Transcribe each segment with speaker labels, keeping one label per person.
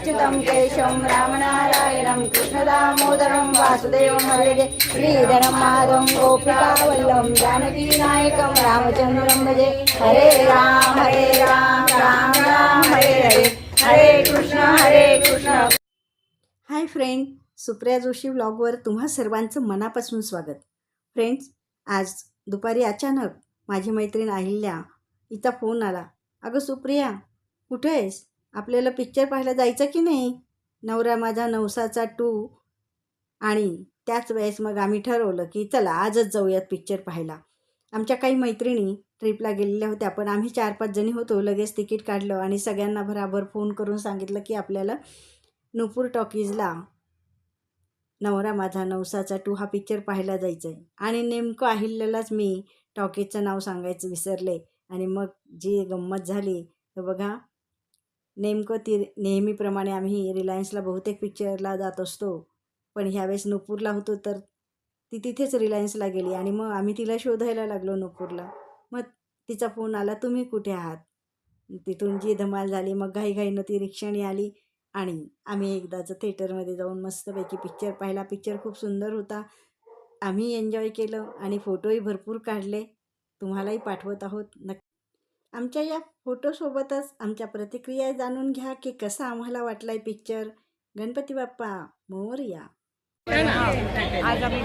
Speaker 1: अच्युतं केशवं रामनारायणं कृष्णदामोदरं वासुदेवं हरे श्रीधरं माधवं गोपिकावल्लं जानकीनायकं रामचन्द्रं भजे। हरे राम हरे राम राम राम हरे हरे। हरे कृष्ण हरे कृष्ण।
Speaker 2: हाय फ्रेंड सुप्रिया जोशी व्लॉगवर तुम्हा सर्वांचं मनापासून स्वागत. फ्रेंड्स आज दुपारी अचानक माझी मैत्रीण अहिल्या हिचा फोन आला. अगं सुप्रिया कुठे आहेस? आपल्याला पिक्चर पाहायला जायचं की नाही? नवरा माझा नवसाचा टू आणि त्याच वेळेस मग आम्ही ठरवलं की चला आजच जाऊयात पिक्चर पाहायला. आमच्या काही मैत्रिणी ट्रिपला गेलेल्या होत्या पण आम्ही चार पाच जणी होतो लगेच तिकीट काढलं आणि सगळ्यांना भराभर फोन करून सांगितलं की आपल्याला नुपूर टॉकीजला नवरा माझा नवसाचा टू हा पिक्चर पाहायला जायचं आहे आणि नेमकं अहिल्यालाच मी टॉकीजचं नाव सांगायचं विसरले. आणि मग जी गंमत झाली तर बघा नेमकं ती नेहमीप्रमाणे आम्ही रिलायन्सला बहुतेक पिक्चरला जात असतो. पण ह्यावेळेस नुपूरला होतो तर ती तिथेच रिलायन्सला गेली आणि मग आम्ही तिला शोधायला लागलो नुपूरला. मग तिचा फोन आला तुम्ही कुठे आहात? तिथून जी धमाल झाली मग घाईघाईनं ती रिक्षाने आली आणि आम्ही एकदाचं थिएटरमध्ये जाऊन मस्तपैकी पिक्चर पाहिला. पिक्चर खूप सुंदर होता. आम्ही एन्जॉय केलं आणि फोटोही भरपूर काढले. तुम्हालाही पाठवत आहोत. नक्की आमच्या या फोटोसोबतच आमच्या प्रतिक्रिया जाणून घ्या की कसा आम्हाला वाटला आहे पिक्चर गणपती बाप्पा मोरया.
Speaker 3: आज आम्ही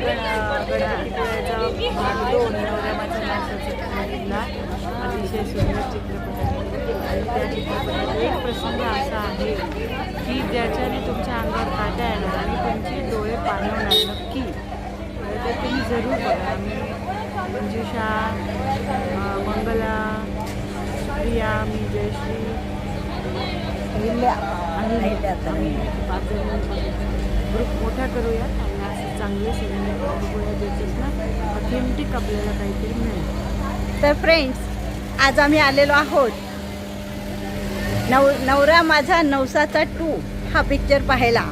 Speaker 3: अतिशय सुंदर चित्रपट एक प्रसंग असा आहे की ज्याच्याने तुमच्या अंगावर काटा येणार आणि तुमचे डोळे पाणवणार नक्की. तर ते तुम्ही जरूर बघा. आम्ही मंजुषा मंगला प्रिया मी जयश्री. आणि आम्ही पाच ग्रुप मोठा करूया. आणि चांगले सिनेमे बघूया ज्याच्यात ऑथेंटिक आपल्याला काहीतरी मिळेल.
Speaker 2: तर फ्रेंड्स आज आम्ही आलेलो आहोत. नव नवरा माझा नवसाचा टू हा पिक्चर पाहायला.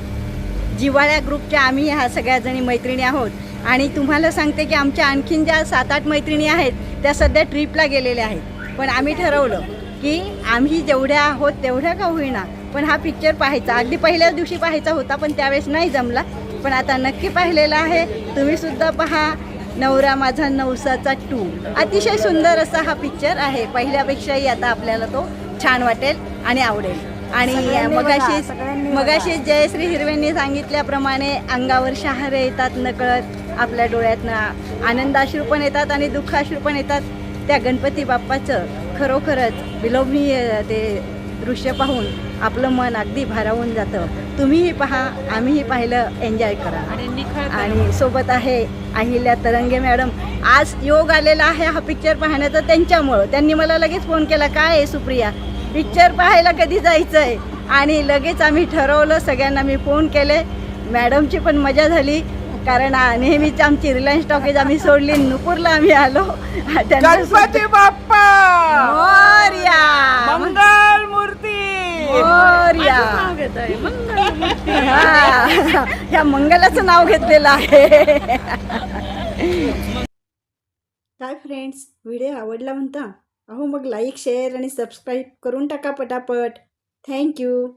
Speaker 2: जिवाळ्या ग्रुपच्या आम्ही ह्या सगळ्याजणी मैत्रिणी आहोत. आणि तुम्हाला सांगते की आमच्या आणखीन ज्या सात आठ मैत्रिणी आहेत त्या सध्या ट्रिपला गेलेल्या आहेत. पण आम्ही ठरवलं की आम्ही जेवढ्या आहोत तेवढ्या का होईना. पण हा पिक्चर पाहायचा. अगदी पहिल्याच दिवशी पाहायचा होता पण त्यावेळेस नाही जमला. पण आता नक्की पाहिलेला आहे. तुम्ही सुद्धा पहा. नवरा माझा नवसाचा टू अतिशय सुंदर असा हा पिक्चर आहे. पहिल्यापेक्षाही आता आपल्याला तो छान वाटेल आणि आवडेल. आणि मगाशीच मगाशीच जयश्री हिरवेंनी सांगितल्याप्रमाणे अंगावर शहारे येतात नकळत. आपल्या डोळ्यातनं आनंदाश्रू पण येतात आणि दुःखाश्रू पण येतात. त्या गणपती बाप्पाचं खरोखरच विलोभनीय ते दृश्य पाहून आपलं मन अगदी भारावून जातं. तुम्हीही पहा आम्हीही पाहिलं एन्जॉय करा.
Speaker 3: आणि
Speaker 2: सोबत आहे अहिल्या तरंगे मॅडम. आज योग आलेला आहे हा पिक्चर पाहण्याचा त्यांच्यामुळं. त्यांनी मला लगेच फोन केला काय आहे सुप्रिया? पिक्चर पाहायला कधी जायचं आहे आणि लगेच आम्ही ठरवलं सगळ्यांना मी फोन केले. मॅडमची पण मजा झाली. कारण आ- नेहमीच आमची रिलायन्स टॉकीज आम्ही सोडली नुपूरला आम्ही आलो.
Speaker 3: गणपती बाप्पा!
Speaker 2: मोरया!
Speaker 3: मंगल मूर्ती!
Speaker 2: मोरया! हा, ह्या मंगलाचं नाव घेतलेलं आहे. काय फ्रेंड्स व्हिडिओ आवडला म्हणता अहो मग लाईक शेअर आणि सबस्क्राईब करून टाका पटापट. थँक्यू